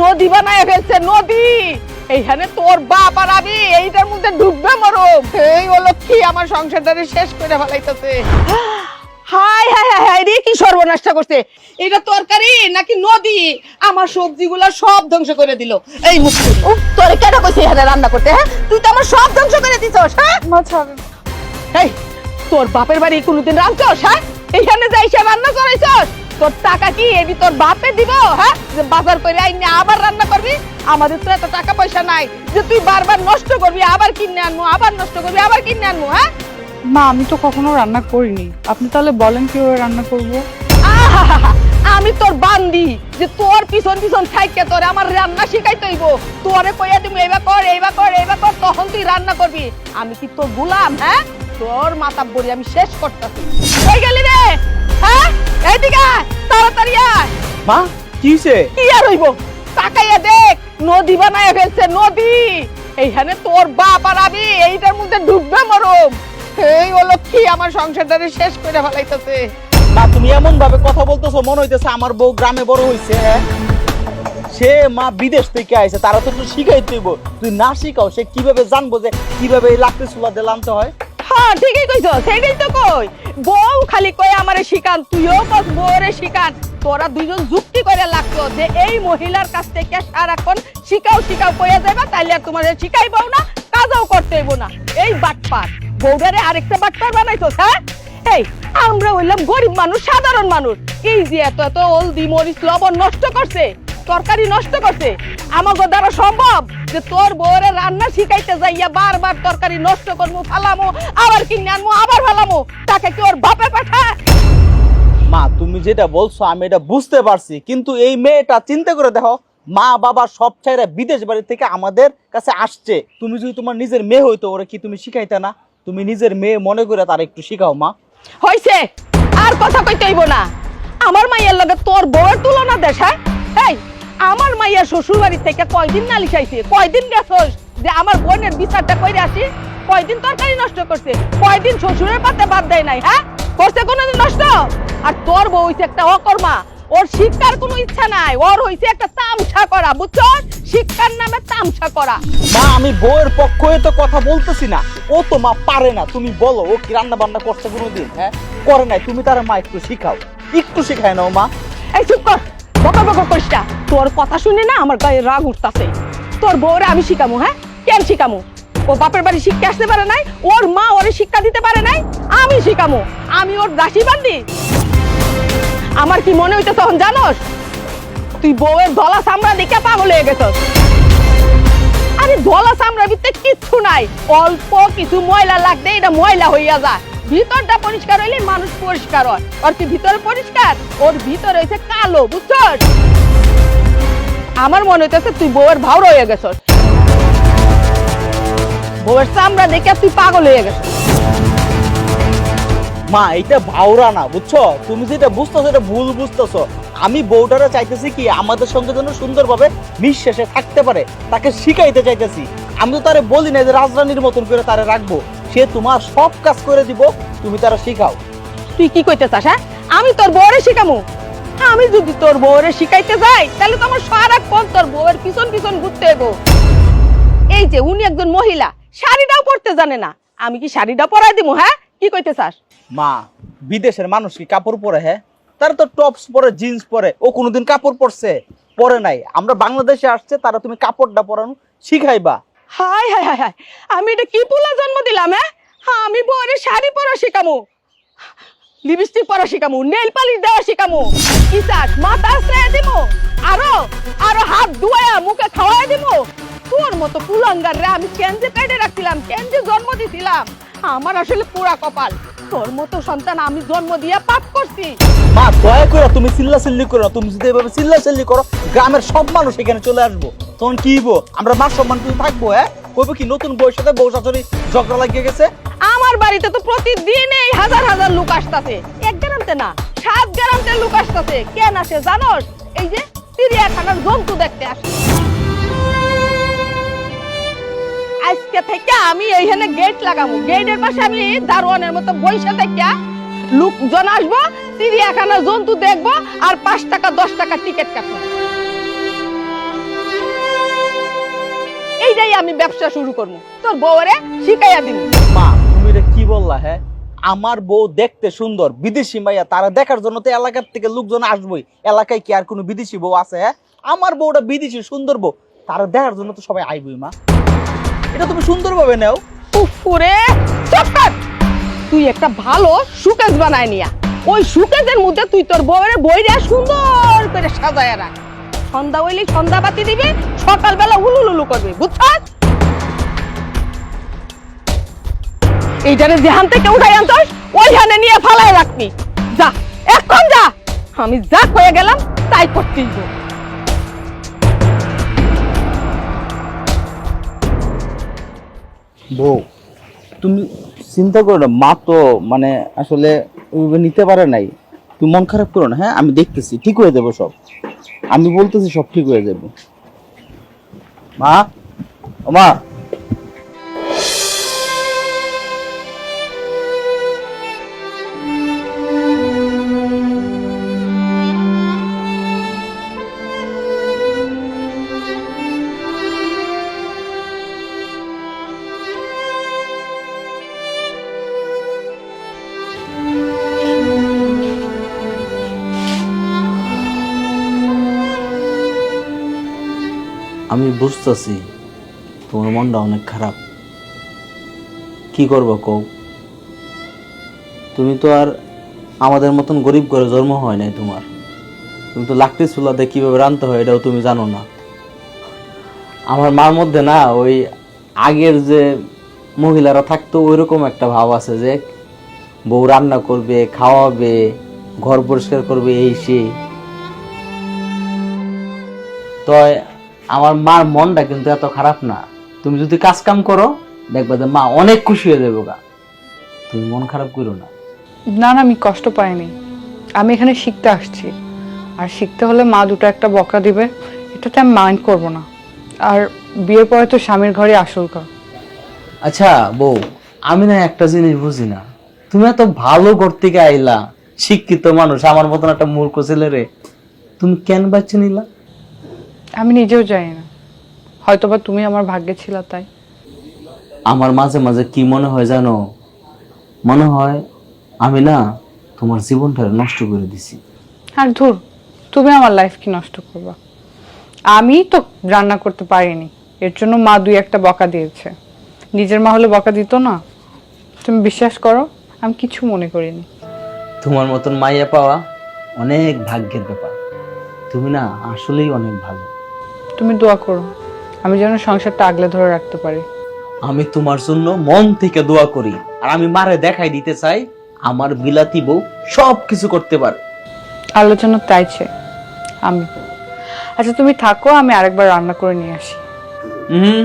নদী বানায় ফেলছে নদী! এইখানে তোর বাপ আর আমি এইটার মধ্যে ডুববে মরম। এই হলো কি আমার সংসারটারে শেষ করে ফেলাইতেছে। হাই হাই হাই হাই রে কি সর্বনাশটা করছে? এটা তরকারি নাকি নদী? আমার সবজিগুলো সব ধ্বংস করে দিল। এই মুক্তি তোরে কেন কইছে এখানে রান্না করতে হ্যাঁ? তুই তো আমার সব ধ্বংস করে দিছস হ্যাঁ? এই তোর বাপের বাড়ি কোনোদিন রাঁধছস হ্যাঁ? এইখানে যাই সে রান্না করাইছস? তোর টাকা কি? এটি তোর বাপে দিব? হ্যাঁ? যে বাজার করে আইনে আবার রান্না করবি? আমাদের তো এত টাকা পয়সা নাই। যে তুই বারবার নষ্ট করবি আবার কিনে আনব আবার নষ্ট করবি আবার কিনে আনব হ্যাঁ? মা আমি তো কখনো রান্না করিনি। আপনি তাহলে বলেন কীভাবে রান্না করব? আমি তোর বান্দি। যে তোর পিছন পিছন থাইকে তোরে আমার রান্না শিখাইতে হইব। তোরে কইয়া তুমি এইবা কর এইবা কর এইবা কর তখন তুই রান্না করবি। আমি কি তোর গুলাম হ্যাঁ? তোর মাথা বড়ি আমি শেষ করতেছি। কই গেলি রে! হ্যাঁ? এইদিকে তাড়াতাড়ি আয়। মা কিসে কি আর হইব? তাকাইয়া দেখ নদী বানায় ফেলছে নদী। এইখানে তোর বাপ আর আমি এইটার মধ্যে ডুববে মরম। এই কি আমার সংসারটারে শেষ করে ফেলাইতেছে। মা তুমি এমন ভাবে কথা বলতেছো মনে হইতেছে আমার বউ গ্রামে বড় হইছে হ্যাঁ? সে মা বিদেশ থেকে আইছে তারা তো একটু শিখাই তুইব তুই না শিখাও সে কীভাবে জানব যে কীভাবে এই লাকড়ি চুলা দিয়ে আনতে হয়? হ্যাঁ ঠিকই কইছ, সেটাই তো কই। বউ খালি কই আমারে শিখান, তুইও কস বউরে শিখান। তোরা দুইজন যুক্তি করে লাগতো যে এই মহিলার কাছ থেকে সারাক্ষণ শিখাও শিখাও কইয়া যাবে তাইলে আর তোমাদের শিখাইবও না, কাজও করতে না। এই বাটপার বউডারে আরেকটা বাটপার বানাইছো হ্যাঁ? এই, আমরা হইলাম গরিব মানুষ, সাধারণ মানুষ। এই যে এত এত হলদি মরিচ লবণ নষ্ট করছে, তরকারি নষ্ট করছে আমাকে দ্বারা সম্ভব? যে তোর বউরে রান্না শিখাইতে যাইয়া বারবার তরকারি নষ্ট করব ফালামো আবার কিনে আনব আবার ফালামো তাকে কি ওর বাপে পাঠায়? মা তুমি যেটা বলছো আমি এটা বুঝতে পারছি কিন্তু এই মেয়েটা চিন্তা করে দেখো মা বাবা সব ছাইরা বিদেশ বাড়ি থেকে আমাদের কাছে আসছে। তুমি যদি তোমার নিজের মেয়ে হইতো ওরা কি তুমি শিখাইতে না? তুমি নিজের মেয়ে মনে করে তার একটু শিখাও মা। হইছে আর কথা কইতে হইব না। আমার মাইয়ের লগে তোর বউয়ের তুলনা দেশ হ্যাঁ? এই আমার মাইয়া শ্বশুর বাড়ি থেকে কয়দিন নালিশ আইছে? কয়দিন গেছস? যে আমার বোনের বিচারটা কইরে আসি কয়দিন তরকারি নষ্ট করছে? কয়দিন শ্বশুরের পাতে বাদ দেয় নাই হ্যাঁ? করছে কোনোদিন নষ্ট? আর তোর বউ হইছে একটা অকর্মা। ওর শিক্ষার কোনো ইচ্ছা নাই। ওর হইছে একটা তামসা করা বুঝছ শিক্ষার নামে তামসা করা। মা আমি বউয়ের পক্ষ হয়ে তো কথা বলতেছি না। ও তো মা পারে না। তুমি বলো ও কি রান্না বান্না করছে কোনোদিন হ্যাঁ? করে নাই। তুমি তার মা একটু শিখাও। একটু শিখায় নাও মা। এই চুপ কর। বকা বকা করিস তোর কথা শুনে না আমার গায়ে রাগ উঠতাছে। তোর বউরে আমি শিখামু হ্যাঁ? কেন শিখামু? ও বাপের বাড়ি শিক্ষা আসতে পারে নাই, ওর মা ওরে শিক্ষা দিতে পারে নাই, আমি শিখামু। আমি ওর দাসী বান্দি। আমার কি মনে হইতে তখন জানোস? তুই বউয়ের দলা চামড়া দেখে পাগল হয়ে গেছস। আরে দলা চামড়ার ভিতরে কিচ্ছু নাই। অল্প কিছু ময়লা লাগতে এটা ময়লা হইয়া যায়। ভিতরটা পরিষ্কার হইলে মানুষ পরিষ্কার হয়। আর কি ভিতরে পরিষ্কার? ওর ভিতরে হইছে কালো, বুঝছস? আমার মনে হইতেছে তুই বউয়ের ভাও হয়ে গেছস। বউয়ের চামড়া দেখে তুই পাগল হয়ে গেছস। মা এটা ভাওরা না, বুঝছ? তুমি যেটা বুঝতেছো, এটা ভুল বুঝতেছো। আমি বউটারা চাইতেছি কি, আমাদের সঙ্গে যেন সুন্দরভাবে নিঃশ্বাসে থাকতে পারে। তাকে শিখাইতে চাইতেছি। আমি তো তারে বলি না যে রাজরানীর মতন করে তারে রাখব। সে তোমার সব কাজ করে দিব তুমি তারা শিখাও। তুই কি কইতে চাস হ্যাঁ? আমি তোর বউরে শিখামু? আমি যদি তোর বউরে শিখাইতে যাই তাহলে তো আমার সারাক্ষণ তোর বউয়ের পিছন পিছন ঘুরতে হইব। এই যে উনি একজন মহিলা শাড়িটাও পরতে জানে না। আমি কি শাড়িটা পরাই দিব হ্যাঁ? কি কইতে চাস মা বিদেশের মানুষ কি কাপড় পরে হ্যাঁ? তারা তো টপস পরে জিন্স পরে ও কোনোদিন কাপড় পরছে পরে নাই। আমরা বাংলাদেশে আসছে তারা তুমি কাপড়টা পরানো শিখাইবা। হাই হাই হাই হাই। আমি এটা কি পোলা জন্ম দিলাম হ্যাঁ? হ্যাঁ আমি বউরে শাড়ি পরা শেখামো। লিপস্টিক পরা শিখামু নেল পালিশ দেওয়া শেখামো। কি চাস মাথা আশ্রয় দিব আরও আরও হাত ধুয়া মুখে খাওয়াই দিব তোর মতো পুলাঙ্গার রে আমি কেন যে পেটে রাখছিলাম, কেন যে জন্ম দিছিলাম? আমার আসলে পুরা কপাল। তোর মতো সন্তান আমি জন্ম দিয়ে পাপ করছি। মা দয়া করে তুমি চিল্লা চিল্লি করো তুমি যদি এভাবে চিল্লা চিল্লি করো গ্রামের সব মানুষ এখানে চলে আসব। তখন কি হইবো? আমরা মা সম্মান কিন্তু থাকব হ্যাঁ? কইবো কি নতুন বউয়ের সাথে বউ শাশুড়ি ঝগড়া লাগিয়ে গেছে? আমার বাড়িতে তো প্রতিদিন এই হাজার হাজার লোক আসতাছে। এক গ্রামতে না সাত গ্রামতে লোক আসতাছে। কেন আসে জানোস? এই যে চিড়িয়াখানার জন্তু দেখতে আসে আজকে থেকে আমি এইখানে গেট লাগাবো। গেটের পাশে আমি দারোয়ানের মতো বইসা থেকে লোকজন আসব চিড়িয়াখানার জন্তু দেখব আর পাঁচ টাকা, দশ টাকা টিকিট কাটবো। আমি ব্যবসা শুরু করব। তোর বউরে শিখাইয়া মা, তুমি কি বললা হ্যাঁ? আমার বউ দেখতে সুন্দর, বিদেশি মাইয়া, তারা দেখার জন্য তো এলাকার থেকে লোকজন আসবেই। এলাকায় কি আর কোনো বিদেশি বউ আছে হ্যাঁ? আমার বউটা বিদেশি সুন্দর বউ, তারা দেখার জন্য তো সবাই আইবই, মা। এটা তুমি সুন্দরভাবে নাও। উফরে চটপট তুই একটা ভালো সুকেস বানায় নিয়া। ওই সুকেসের মধ্যে তুই তোর বউয়ের বইটা সুন্দর করে সাজায় রাখ। সন্ধ্যা হইলে সন্ধ্যা বাতি দিবি, সকালবেলা উলুলুলু করবি, বুঝছস? এইটারে যেহান থেকে উঠাই আনছস, ওইখানে নিয়ে ফালাই রাখবি। যা, এখন যা। আমি যা কয়ে গেলাম, তাই করতেই বউ, তুমি চিন্তা করো না, মা তো মানে আসলে নিতে পারে নাই। তুমি মন খারাপ করো না হ্যাঁ? আমি দেখতেছি, ঠিক হয়ে যাবে সব। আমি বলতেছি সব ঠিক হয়ে যাবে। মা, ও মা বুঝতেছি, তোমার মনটা অনেক খারাপ। কি করব কও? তুমি তো আর আমাদের মতন গরিব করে জন্ম হয় নাই তোমার। তুমি তো লাকড়ি চুলাতে কীভাবে রানতে হয় এটাও তুমি জানো না। আমার মার মধ্যে না ওই আগের যে মহিলারা থাকতো, ওইরকম একটা ভাব আছে যে বউ রান্না করবে, খাওয়াবে, ঘর পরিষ্কার করবে, এই সেই তো আমার মার মনটা কিন্তু এত খারাপ না। তুমি যদি কাজ কাম করো দেখবে যে মা অনেক খুশি হয়ে যাবে গা। তুমি মন খারাপ করো না। না না আমি কষ্ট পাইনি। আমি এখানে শিখতে আসছি। আর শিখতে হলে মা দুটো একটা বকা দিবে এটাতে আমি মাইন্ড করব না। আর বিয়ের পরে তো স্বামীর ঘরে আসল ঘর আচ্ছা বউ আমি না একটা জিনিস বুঝি না। তুমি এত ভালো ঘর থেকে আইলা শিক্ষিত মানুষ আমার মতন একটা মূর্খ ছেলে রে তুমি কেন বাচ্চা নিলা? আমি নিজেও জানি না। হয়তোবা তুমি আমার ভাগ্যে ছিল তাই। আমার মাঝে মাঝে কি মনে হয় জানো? মনে হয় আমি না তোমার জীবনটা নষ্ট করে দিছি। আর ধুর তুমি আমার লাইফ কি নষ্ট করবা? আমি তো রান্না করতে পারিনি। এর জন্য মা দুই একটা বকা দিয়েছে। নিজের মা হলে বকা দিত না। তুমি বিশ্বাস করো আমি কিছু মনে করিনি। তোমার মতন মাইয়া পাওয়া অনেক ভাগ্যের ব্যাপার। তুমি না আসলেই অনেক ভালো। তুমি দোয়া করো আমি যেন সংসারটা আগলে ধরে রাখতে পারি। আমি তোমার জন্য মন থেকে দোয়া করি আর আমি মারে দেখাই দিতে চাই আমার বিলাতি বউ সব কিছু করতে পারে। আলোচনা চাইছে আমি। আচ্ছা তুমি থাকো আমি আরেকবার রান্না করে নিয়ে আসি। হুম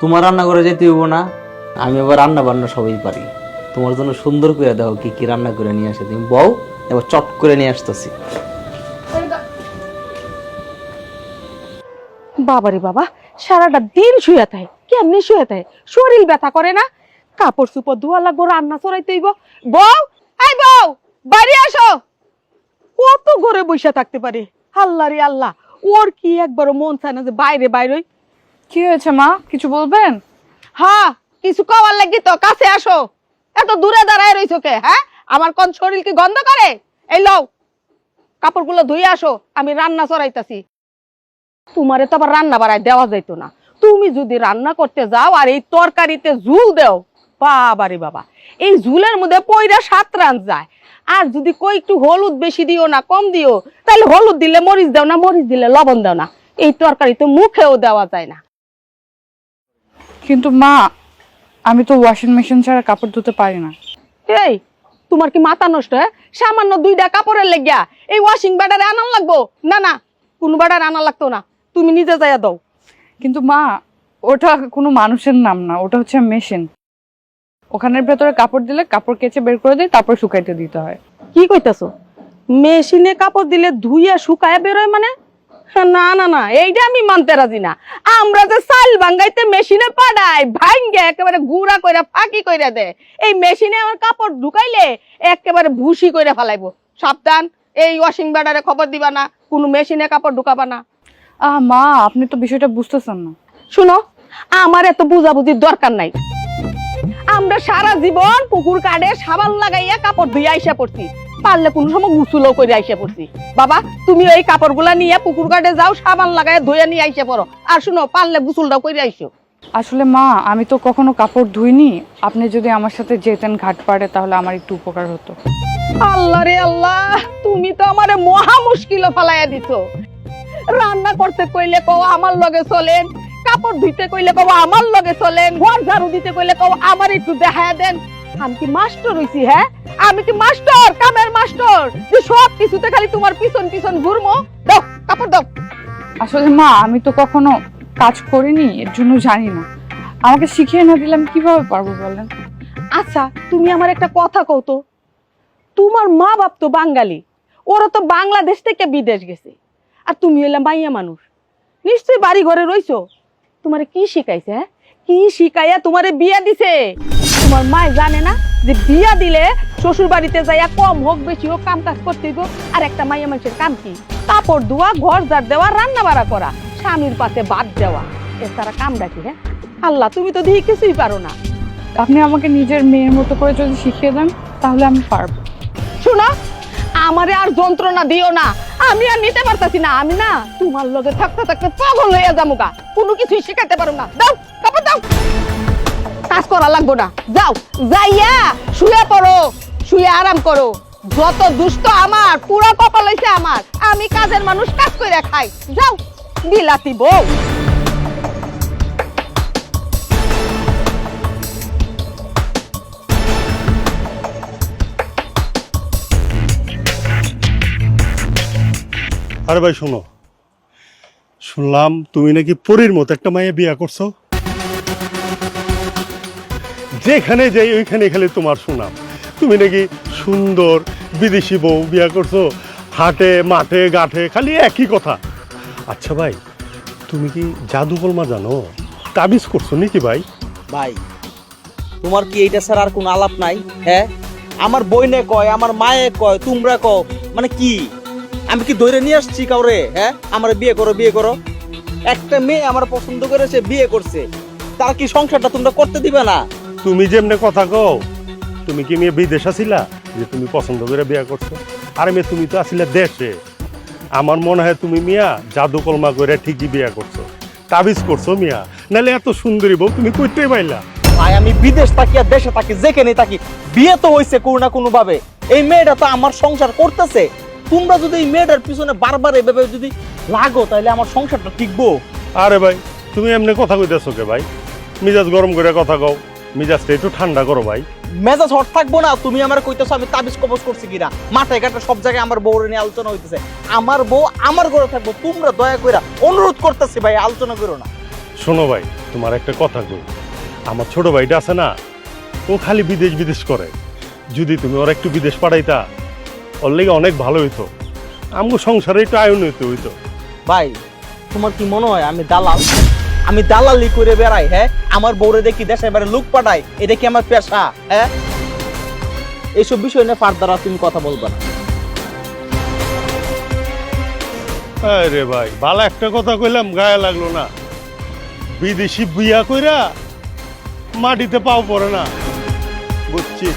তোমার রান্না করে যেতে হইব না আমি আবার রান্না বান্না সবই পারি। তোমার জন্য সুন্দর করে দাও কি কি রান্না করে নিয়ে আসে। তুমি বউ এবার চট করে নিয়ে আসতেছি। বাবারে বাবা সারাটা দিন শুয়ে থাকে কেমনি শুয়ে থাকে? শরীর ব্যথা করে না? কাপড় চুপড় ধোয়া লাগবো রান্না চড়াইতে হইব। বউ এই বউ বাড়ি আসো। কত ঘরে বসে থাকতে পারে? আল্লাহ রে আল্লাহ ওর কি একবার মন চায় না যে বাইরে বাইরে কি হয়েছে মা? কিছু বলবেন? হ্যাঁ কিছু কওয়ার লাগি তো কাছে আসো। এত দূরে দাঁড়ায় রইছো কে হ্যাঁ? আমার কোন শরীর কি গন্ধ করে? এই লও কাপড়গুলো ধুয়ে আসো আমি রান্না চড়াইতাছি। তোমারে তো আবার রান্না বাড়ায় দেওয়া যাইতো না। তুমি যদি রান্না করতে যাও আর এই তরকারিতে ঝুল দেও বাবারে বাবা এই ঝুলের মধ্যে পয়রা সাত রান যায়। আর যদি কই একটু হলুদ বেশি দিও না কম দিও তাহলে হলুদ দিলে মরিচ দাও না মরিচ দিলে লবণ দাও না। এই তরকারি তো মুখেও দেওয়া যায় না। কিন্তু মা আমি তো ওয়াশিং মেশিন ছাড়া কাপড় ধুতে পারি না। এই তোমার কি মাথা নষ্ট হ্যাঁ? সামান্য দুইটা কাপড়ের লেগিয়া এই ওয়াশিং ব্যাটারে আনার লাগবো? না না কোনো ব্যাটার আনা লাগতো না। তুমি নিজে যাইয়া দাও। কিন্তু মা ওটা কোনো মানুষের নাম না ওটা হচ্ছে মেশিন। ওখানের ভেতরে কাপড় দিলে কাপড় কেচে বের করে দিই তারপর শুকাইতে দিতে হয়। কি কইতাছো? মেশিনে কাপড় দিলে ধুইয়া শুকায় বেরোয় মানে? না না না এইটা আমি মানতে রাজি না। আমরা যে চাল ভাঙ্গাইতে মেশিনে পাঠাই ভাঙ্গে একেবারে গুড়া কইরা ফাঁকি কইরা দে এই মেশিনে আমার কাপড় ঢুকাইলে একেবারে ভুসি কইরা ফেলাইবো। সাবধান এই ওয়াশিং ব্যাটারে খবর দিবা না কোনো মেশিনে কাপড় ঢুকাবা না। আহ মা আপনি তো বিষয়টা বুঝতেছেন না। শুনো আমার এত বুঝাবুঝির দরকার নাই। আমরা সারা জীবন পুকুর কাটে সাবান লাগাইয়া কাপড় ধুইয়া আইসা পড়ছি। পারলে কোন সময় গুসুলও করে আইসা পড়ছি। বাবা তুমি ওই কাপড়গুলা নিয়ে পুকুর কাটে যাও সাবান লাগাইয়া ধুইয়া নিয়ে আইসা পড়ো। আর শুনো পারলে গুসুলটাও করে আইসো। আসলে মা আমি তো কখনো কাপড় ধুইনি। আপনি যদি আমার সাথে যেতেন ঘাট পাড়ে তাহলে আমার একটু উপকার হতো। আল্লাহ রে আল্লাহ তুমি তো আমার মহা মুশকিল ফালাইয়া দিছো। রান্না করতে কইলে কও আমার লগে চলেন কাপড় ধুইতে কইলে কও আমার লগে চলেন ঘর ঝাড়ু দিতে কইলে কও আমার একটু দেখায়া দেন। আমি কি মাস্টার হইছি হ্যাঁ? আমি কি মাস্টার কামের মাস্টার? যে সব কিছুতে খালি তোমার পিছন পিছন ঘুরমো। দাও কাপড় দাও। আসলে মা আমি তো কখনো কাজ করিনি এর জন্য জানি না। আমাকে শিখিয়ে না দিলে আমি কীভাবে পারব বলেন? আচ্ছা তুমি আমার একটা কথা কও তো। তোমার মা বাপ তো বাঙালি ওরা তো বাংলাদেশ থেকে বিদেশ গেছে। আর তুমি হইলে মাইয়া মানুষ। নিশ্চয়ই বাড়ি ঘরে রইছো। তোমারে কি শিখাইছে হ্যাঁ? কি শিখাইয়া তোমারে বিয়া দিছে? তোমার মা জানে না যে বিয়া দিলে শ্বশুর বাড়িতে যাইয়া কম হোক বেশি হোক কাম কাজ করতে হইব। আর একটা মাইয়া মানুষের কাম কি? কাপড় ধোয়া ঘর ঝাড় দেওয়া রান্না বাড়া করা স্বামীর পাশে বাদ দেওয়া। এর তারা কাম ডাকি হ্যাঁ? আল্লাহ তুমি তো দিয়ে কিছুই পারো না। আপনি আমাকে নিজের মেয়ের মতো করে যদি শিখিয়ে দেন তাহলে আমি পারব। শোনো আমারে আর যন্ত্রণা দিও না। আমি আর নিতে পারতাছি না, আমি না তোমার লগে থাকতে থাকতে পাগল হইয়া যাব গা কোনো কিছুই শিখাতে পারো না। দাও, কাপড় দাও। কাজ করা লাগবো না। যাও, যাইয়া শুয়ে পড়ো, শুয়ে আরাম করো। যত দুষ্ট আমার, পুরো কপাল হইছে আমার। আমি কাজের মানুষ কাজ করে খাই। যাও, বিলাতি বউ। আরে ভাই, শোনো। শুনলাম তুমি নাকি পরীর মতো একটা মায়ে বিয়া করছ। যেখানে যাই, ওইখানে খালি তোমার সুনাম। তুমি নাকি সুন্দর বিদেশি বউ বিয়া করছ, হাটে, মাঠে গাঠে খালি একই কথা। আচ্ছা ভাই, তুমি কি জাদু কলমা জানো? তাবিজ করছ নাকি ভাই? ভাই, তোমার কি এইটা ছাড়া আর কোনো আলাপ নাই হ্যাঁ? আমার বইনে কয়, আমার মায়ে কয়, তোমরা কও মানে কি? আমি কি ধরে নিয়ে আসছি কাউরে? হ্যাঁ? আমার বিয়ে করো বিয়ে করো। একটা মেয়ে আমার পছন্দ করেছে বিয়ে করছে। তার কি সংসারটা তোমরা করতে দিবে না? তুমি যেমনে কথা কও তুমি কি মেয়ে বিদেশ আছিলা যে তুমি পছন্দ করে বিয়ে করছ। আরে মেয়ে তুমি তো আসিলা দেশে। আমার মনে হয় তুমি মিয়া জাদু কলমা করে ঠিকই বিয়ে করছ। তাবিজ করছ মিয়া। নাহলে এত সুন্দরী বউ তুমি কইতে পাইলা। ভাই আমি বিদেশ থাকি আর দেশে থাকি যেখানে থাকি বিয়ে তো হয়েছে কোনো না কোনো ভাবে। এই মেয়েটা তো আমার সংসার করতেছে। তোমরা যদি এই মেয়েটার পিছনে বারবার এভাবে যদি লাগো তাহলে আমার সংসারটা টিকবো। আরে ভাই তুমি এমনি কথা কইতেছো কে ভাই? মিজাজ গরম করে কথা কও। মিজাজটা একটু ঠান্ডা করো ভাই। মেজাজ হট থাকব না তুমি আমার কইতেছো আমি তাবিজ কবজ করছি কিনা? মাথায় ঘাটে সব জায়গায় আমার বউরে নিয়ে আলোচনা হইতেছে। আমার বউ আমার ঘরে থাকব তোমরা দয়া কইরা অনুরোধ করতেছি ভাই আলোচনা করো না। শোনো ভাই তোমার একটা কথা কই। আমার ছোট ভাইটা আছে না ও খালি বিদেশ বিদেশ করে। যদি তুমি ওর একটু বিদেশ পাঠাইতা ওর লেগে অনেক ভালো হইতো। আমগো সংসারে একটু আয়ন হইতে হইতো। ভাই তোমার কি মনে হয় আমি দালাল? আমি দালালি করে বেড়াই হ্যাঁ? আমার বউরে দেখি দেশে এবারে লুক পাঠাই এটা কি আমার পেশা হ্যাঁ? এইসব বিষয় নিয়ে ফার্দার তুমি কথা বলবা না। আরে ভাই ভালো একটা কথা কইলাম গায়ে লাগল না। বিদেশি বিয়া কইরা মাটিতে পাও পড়ে না। বুঝছি।